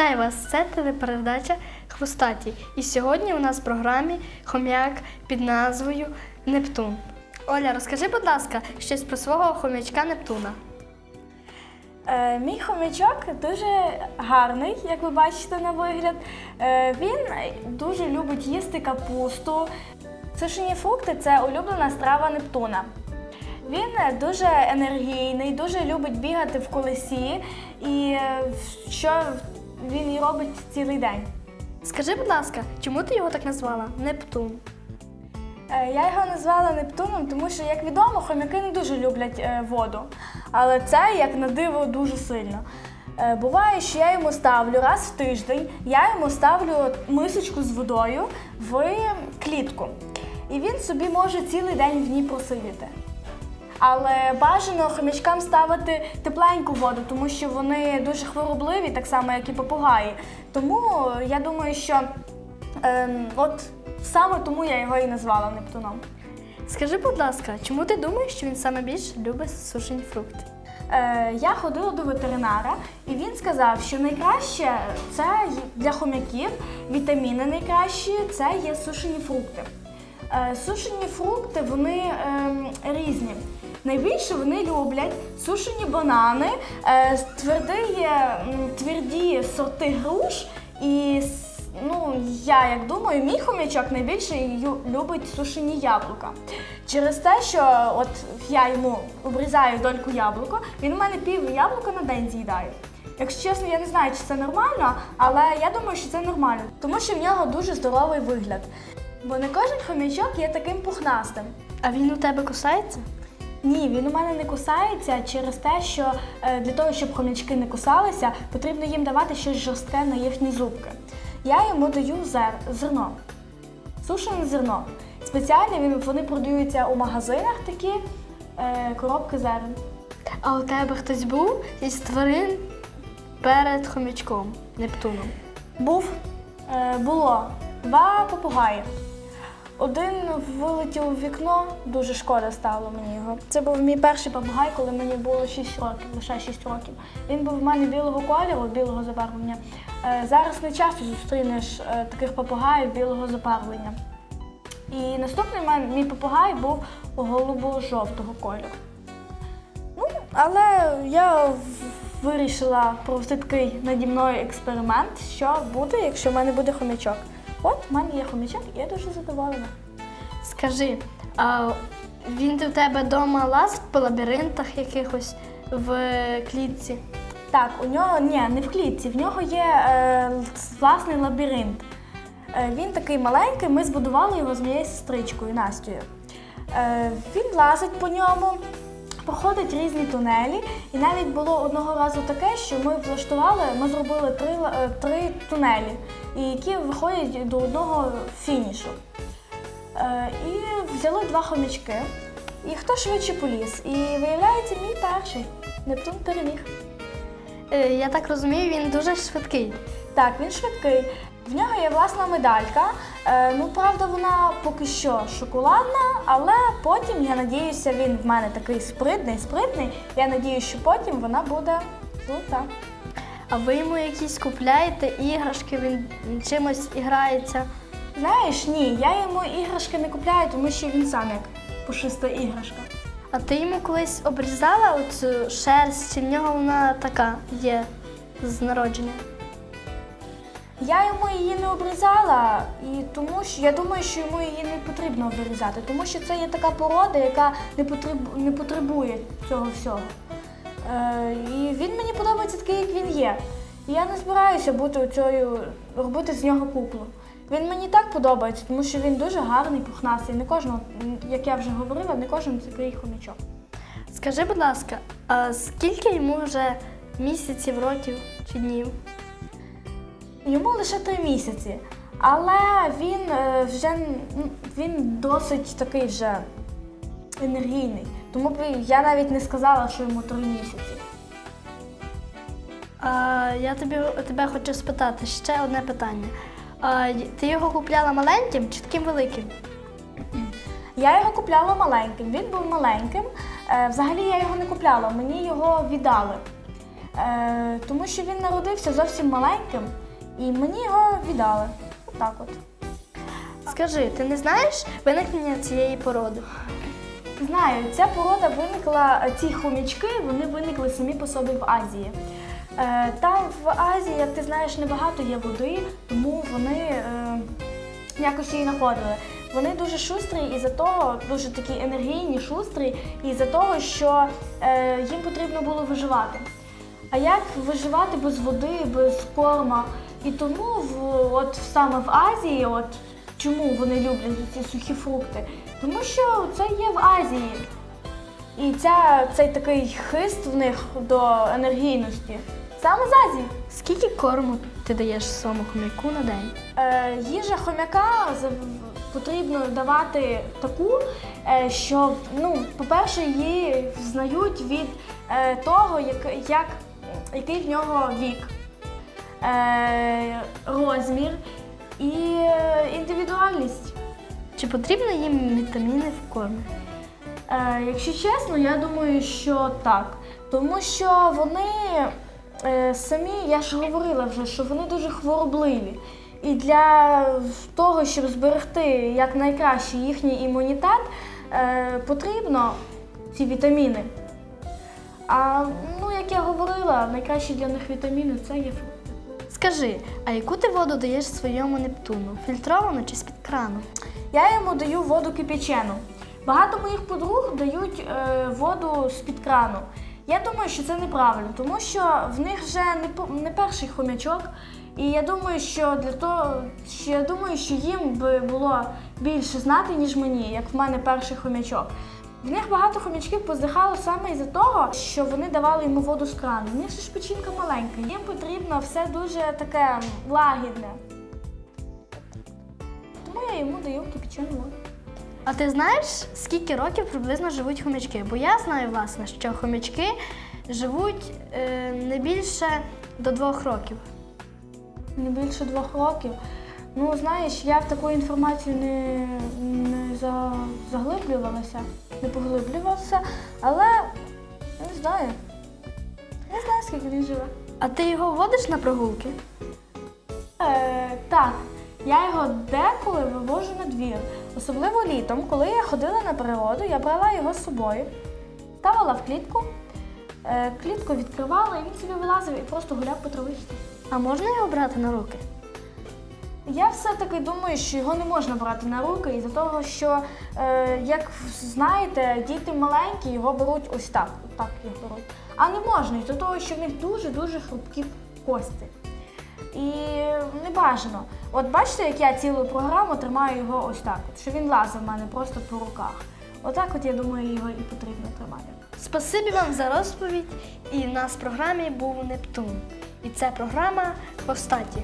Вітаю вас! Це телепередача Хвостаті. І сьогодні у нас в програмі хом'як під назвою Нептун. Оля, розкажи, будь ласка, щось про свого хом'ячка Нептуна. Е, мій хомячок дуже гарний, як ви бачите на вигляд. Е, він дуже любить їсти капусту. Сушені фрукти це улюблена страва Нептуна. Він дуже енергійний, дуже любить бігати в колесі, і е, що він і робить цілий день. Скажи, будь ласка, чому ти його так назвала? Нептун. Е, Я його назвала Нептуном, тому що, як відомо, хомяки не дуже люблять е, воду. Але це, як на диво, дуже сильно. Е, Буває, що я йому ставлю раз в тиждень, я йому ставлю мисочку з водою в клітку. І він собі може цілий день в ній просидіти. Але бажано хомячкам ставити тепленьку воду, тому що вони дуже хворобливі, так само, як і попугаї. Тому я думаю, що ем, от саме тому я його і назвала Нептуном. Скажи, будь ласка, чому ти думаєш, що він саме більше любить сушені фрукти? Е, я ходила до ветеринара, і він сказав, що найкраще це для хомяків, вітаміни найкращі це є сушені фрукти. Е, сушені фрукти вони ем, різні. Найбільше вони люблять сушені банани, е, тверді, тверді сорти груш і Ну, я як думаю, мій хомячок найбільше любить сушені яблука. Через те, що от я йому обрізаю дольку яблука, він у мене пів яблука на день з'їдає. Якщо чесно, я не знаю, чи це нормально, але я думаю, що це нормально, тому що в нього дуже здоровий вигляд. Бо не кожен хомячок є таким пухнастим. А він у тебе кусається? Ні, він у мене не кусається через те, що е, для того, щоб хомячки не кусалися, потрібно їм давати щось жорстке на їхні зубки. Я йому даю зер, зерно, сушене зерно. Спеціально він- вони продаються у магазинах такі е, коробки зерен. А у тебе хтось був із тварин перед хомячком Нептуном? Був, е, було два попугаї. Один вилетів у вікно, дуже шкода стало мені його. Це був мій перший попугай, коли мені було 6 років, лише 6 років. Він був в мене білого кольору, білого забарвлення. Е, Зараз не часто зустрінеш е, таких попугаїв білого забарвлення. І наступний мій попугай був голубо-жовтого кольору. Ну, але я вирішила провести такий наді мною експеримент, що буде, якщо в мене буде хомячок. От в мене є хомячок, і я дуже задоволена. Скажи, а він у тебе вдома лазить по лабіринтах якихось в клітці? Так, у нього ні, не в клітці, в нього є е, власний лабіринт. Е, він такий маленький, ми збудували його з моєю сестричкою Настю. Е, він лазить по ньому, проходить різні тунелі. І навіть було одного разу таке, що ми влаштували, ми зробили три, е, три тунелі, які виходять до одного фінішу. Е, і взяли два хомячки. І хто швидше поліз? І виявляється, мій перший. Нептун переміг. Е, Я так розумію, він дуже швидкий. Так, він швидкий. В нього є власна медалька. Е, ну, правда, вона поки що шоколадна, але потім, я надіюся, він в мене такий спритний, спритний. Я надіюся, що потім вона буде золота. А ви йому якісь купляєте іграшки, він чимось іграється. Знаєш, ні, я йому іграшки не купляю, тому що він сам як пушиста іграшка. А ти йому колись обрізала оцю шерсть, чи в нього вона така є з народження? Я йому її не обрізала, і тому що я думаю, що йому її не потрібно вирізати, тому що це є така порода, яка не, потреб, не потребує цього всього. Е, і він мені подобається такий, як він є. І я не збираюся бути цією, робити з нього куклу. Він мені так подобається, тому що він дуже гарний, пухнастий. Не кожного, як я вже говорила, не кожен такий хомячок. Скажи, будь ласка, а скільки йому вже місяців, років чи днів? Йому лише три місяці, але він е, вже він досить такий вже енергійний. Тому я навіть не сказала, що йому три місяці. А, я тобі тебе хочу спитати ще одне питання. А, ти його купляла маленьким чи таким великим? Я його купляла маленьким. Він був маленьким. Е, Взагалі я його не купляла, мені його віддали. Е, тому що він народився зовсім маленьким, і мені його віддали. Отак от. Скажи, ти не знаєш виникнення цієї породи? Знаю, ця порода виникла, ці хомячки вони виникли самі по собі в Азії. Е, там в Азії, як ти знаєш, небагато є води, тому вони е, якось її знаходили. Вони дуже шустрі і за того, дуже такі енергійні, шустрі, і за того, що е, їм потрібно було виживати. А як виживати без води, без корма? І тому в, от саме в Азії, от чому вони люблять ці сухі фрукти? Тому що це є в Азії. І ця, цей такий хист в них до енергійності саме з Азії. Скільки корму ти даєш своєму хомяку на день? Е, їжа хомяка потрібно давати таку, е, що, ну, по-перше, її знають від е, того, як, як, який в нього вік, розмір і е, індивідуальність. Чи потрібно їм вітаміни в кормі? Е, якщо чесно, я думаю, що так. Тому що вони е, самі, я ж говорила вже, що вони дуже хворобливі. І для того, щоб зберегти якнайкраще їхній імунітет, е, потрібно ці вітаміни. А ну, як я говорила, найкращі для них вітаміни це є фрукти. Скажи, а яку ти воду даєш своєму Нептуну? Фільтровану чи з-під крану? Я йому даю воду кипячену. Багато моїх подруг дають е, воду з-під крану. Я думаю, що це неправильно, тому що в них вже не, не перший хомячок. І я думаю, що для того, що я думаю, що їм би було більше знати, ніж мені, як в мене перший хомячок. В них багато хомячків поздихало саме із-за того, що вони давали йому воду з крану. В них ж печінка маленька, їм потрібно все дуже таке лагідне. Тому я йому даю кипячену воду. А ти знаєш, скільки років приблизно живуть хомячки? Бо я знаю, власне, що хомячки живуть е, не більше до двох років. Не більше двох років. Ну, знаєш, я в таку інформацію не, не заглиблювалася, не поглиблювалася, але не знаю. Не знаю, скільки він живе. А ти його водиш на прогулки? Е, так, я його деколи вивожу на двір. Особливо літом, коли я ходила на природу, я брала його з собою, ставила в клітку, е, клітку відкривала, і він собі вилазив і просто гуляв по травичці. А можна його брати на руки? Я все-таки думаю, що його не можна брати на руки із-за того, що, е, як знаєте, діти маленькі його беруть ось так, так їх беруть. А не можна із-за того, що в них дуже-дуже хрупкі кості. І не бажано. От бачите, як я цілу програму тримаю його ось так, от, що він лазив в мене просто по руках. Отак, от я думаю, його і потрібно тримати. Спасибі вам за розповідь. І в нас в програмі був Нептун. І це програма Хвостаті.